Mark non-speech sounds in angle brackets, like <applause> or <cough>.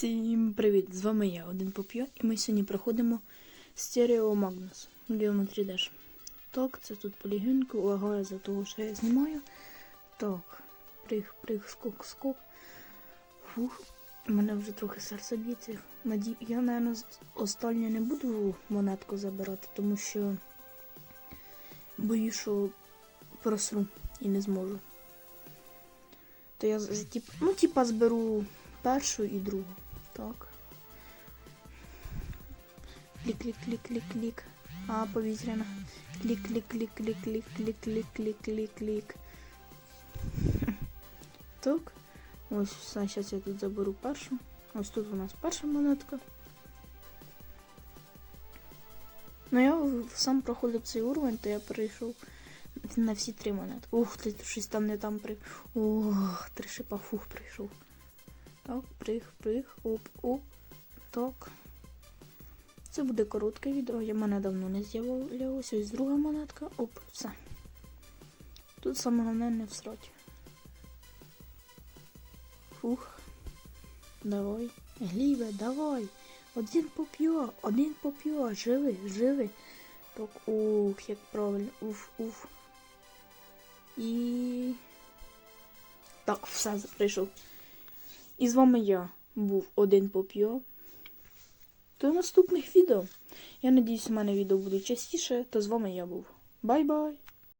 Всім привіт! З вами я, один поп'ю, і ми сьогодні проходимо Stereo Magnus Geometry Dash. Так, це тут полігінку, лагає за того, що я знімаю. Так, приг, приг, скок, скок. Фух, у мене вже трохи серце б'ється. Наді... Я, мабуть, останнє не буду монетку забирати, тому що боюсь, що просру і не зможу. То я тип, ну, типа зберу першу і другу. Так. Клік-клік-клік-клік-клік. А, повітряна. Клік-клік-клік-клік-клік-клік-клік-клік-клік. <laughs> Так. Ось зараз я тут заберу першу. Ось тут у нас перша монетка. Ну я сам проходив цей уровень, то я перейшов на всі три монетки. Ух, ти щось там не там при. Ох, три шипа фух прийшов. Так, приг, приг, оп, оп. Так. Це буде коротке відео, я мене давно не з'явилося. Ось друга монетка. Оп, все. Тут саме головне не всрать. Фух. Давай. Гліве, давай. Один поп'є, один поп'є. Живи, живи. Так, ух, як правильно. Уф, уф. І. Так, все, прийшов. І з вами я був один поп'йо. До наступних відео. Я надіюсь, у мене відео буде частіше, Та з вами я був. Бай-бай!